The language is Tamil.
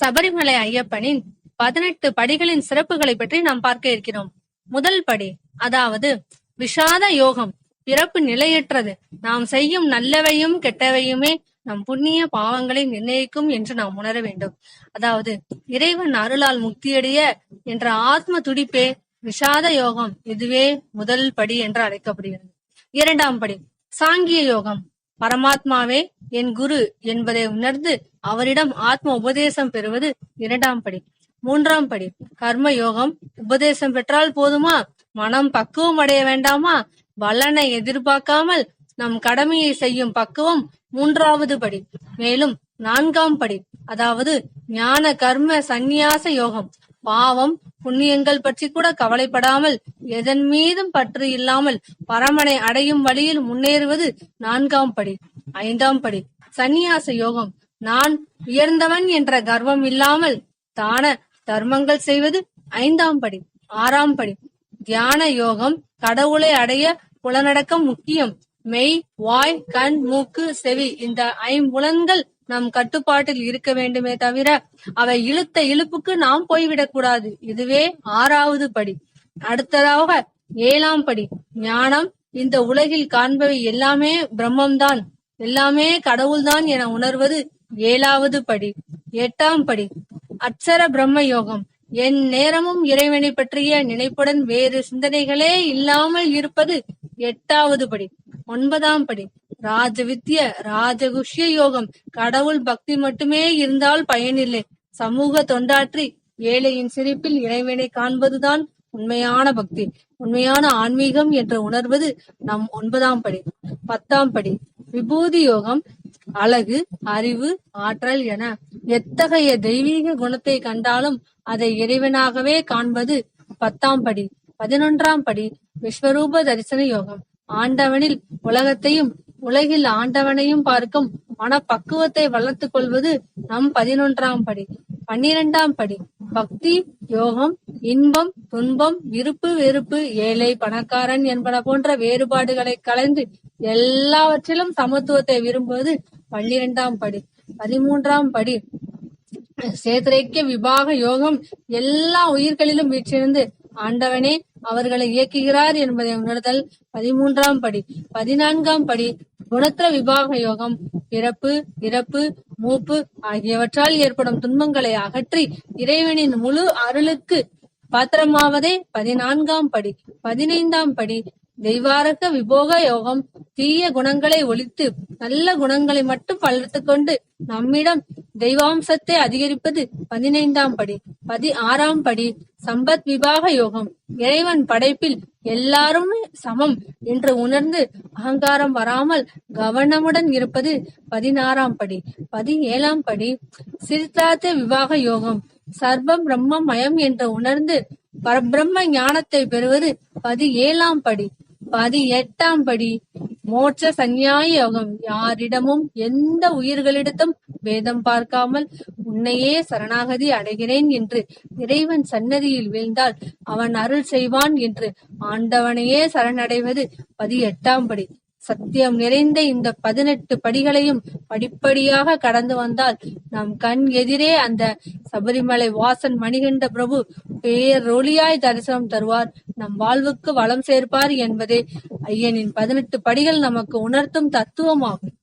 சபரிமலை ஐயப்பனின் பதினெட்டு படிகளின் சிறப்புகளை பற்றி நாம் பார்க்க இருக்கிறோம். முதல் படி அதாவது விஷாத யோகம் பிறப்பு நிலையற்றது. நாம் செய்யும் நல்லவையும் கெட்டவையுமே நம் புண்ணிய பாவங்களை நிர்ணயிக்கும் என்று நாம் உணர வேண்டும். அதாவது இறைவன் அருளால் முக்தியடைய என்ற ஆத்ம துடிப்பே விஷாத யோகம் இதுவே முதல் படி என்று அழைக்கப்படுகிறது. இரண்டாம் படி சாங்கிய யோகம். பரமாத்மாவே என் குரு என்பதை உணர்ந்து அவரிடம் ஆத்ம உபதேசம் பெறுவது இரண்டாம் படி. மூன்றாம் படி கர்ம யோகம் உபதேசம் பெற்றால் போதுமா? மனம் பக்குவம் அடைய வேண்டாமா? பலனை எதிர்பார்க்காமல் நம் கடமையை செய்யும் பக்குவம் மூன்றாவது படி. மேலும் நான்காம் படி அதாவது ஞான கர்ம சந்நியாச யோகம். பாவம் புண்ணியங்கள் பற்றி கூட கவலைப்படாமல் எதன் மீதும் பற்று இல்லாமல் பரமனை அடையும் வழியில் முன்னேறுவது நான்காம் படி ஐந்தாம் படி. சந்நியாச யோகம். நான் உயர்ந்தவன் என்ற கர்வம் இல்லாமல் தான தர்மங்கள் செய்வது ஐந்தாம் படி ஆறாம் படி. தியான யோகம் கடவுளை அடைய புலனடக்கம் முக்கியம். மெய் வாய் கண் மூக்கு செவி இந்த ஐம்புலன்கள் நம் கட்டுப்பாட்டில் இருக்க வேண்டுமே தவிர அவை இழுத்த இழுப்புக்கு நாம் போய்விடக் கூடாது இதுவே ஆறாவது படி. அடுத்ததாக ஏழாம் படி. ஞானம் இந்த உலகில் காண்பவை எல்லாமே பிரம்மம்தான். எல்லாமே கடவுள்தான் என உணர்வது ஏழாவது படி. எட்டாம் படி. அட்சர பிரம்ம யோகம் என் நேரமும் இறைவனை பற்றிய நினைப்புடன் வேறு சிந்தனைகளே இல்லாமல் இருப்பது எட்டாவது படி. ஒன்பதாம் படி. ராஜவித்ய ராஜகுஷ்ய யோகம். கடவுள் பக்தி மட்டுமே இருந்தால் பயனில்லை. சமூக தொண்டாற்றி ஏழையின் சிரிப்பில் இறைவனை காண்பதுதான் உண்மையான பக்தி. உண்மையான ஆன்மீகம் என்று உணர்வது நம் ஒன்பதாம் படி. பத்தாம் படி. விபூதி யோகம் அழகு அறிவு ஆற்றல் என எத்தகைய தெய்வீக குணத்தை கண்டாலும் அதை இறைவனாகவே காண்பது பத்தாம் படி. பதினொன்றாம் படி. விஸ்வரூப தரிசன யோகம். ஆண்டவனில் உலகத்தையும் உலகில் ஆண்டவனையும் பார்க்கும் மனப்பக்குவத்தை வளர்த்துக் கொள்வது நம் பதினொன்றாம் படி பன்னிரெண்டாம் படி. பக்தி யோகம் இன்பம் துன்பம் விருப்பு வெறுப்பு ஏழை பணக்காரன் என்பன போன்ற வேறுபாடுகளை கலைந்து எல்லாவற்றிலும் சமத்துவத்தை விரும்புவது பன்னிரெண்டாம் படி. பதிமூன்றாம் படி. சேத்திரைக்கிய விபாக யோகம் எல்லா உயிர்களிலும் வீற்றிருந்து ஆண்டவனே அவர்களை இயக்குகிறார் என்பதை உணர்தல். பதிமூன்றாம் படி. பதினான்காம் படி. குணத்திர விபாக யோகம் பிறப்பு இறப்பு மூப்பு ஆகியவற்றால் ஏற்படும் துன்பங்களை அகற்றி இறைவனின் முழு அருளுக்கு பாத்திரமாவதே பதினான்காம் படி. பதினைந்தாம் படி தெய்வாரக விபோக யோகம் தீய குணங்களை ஒழித்து நல்ல குணங்களை மட்டும் வளர்த்து கொண்டு நம்மிடம் தெய்வாம்சத்தை அதிகரிப்பது பதினைந்தாம் படி. பதி ஆறாம் படி சம்பத் விபாக யோகம். இறைவன் படைப்பில் எல்லாருமே சமம் என்று உணர்ந்து அகங்காரம் வராமல் கவனமுடன் இருப்பது பதினாறாம் படி. பதினேழாம் படி சிரித்தார்த்த விவாக யோகம். சர்வம் பிரம்மம் மயம் என்று உணர்ந்து பரபிரம்ம ஞானத்தை பெறுவது பதினேழாம் படி. பதினெட்டாம் படி மோட்ச சந்நியாய யோகம். யாரிடமும் எந்த உயிர்களிடத்தும் வேதம் பார்க்காமல் உன்னையே சரணாகதி அடைகிறேன் என்று இறைவன் சன்னதியில் வீழ்ந்தால் அவன் அருள் செய்வான் என்று ஆண்டவனையே சரணடைவது பதி எட்டாம் படி. சத்தியம் நிறைந்த இந்த பதினெட்டு படிகளையும் படிப்படியாக கடந்து வந்தால் நம் கண் எதிரே அந்த சபரிமலை வாசன் மணிகண்ட பிரபு பேரொளியாய் தரிசனம் தருவார். நம் வாழ்வுக்கு வளம் சேர்ப்பார் என்பதே ஐயனின் பதினெட்டு படிகள் நமக்கு உணர்த்தும் தத்துவமாகும்.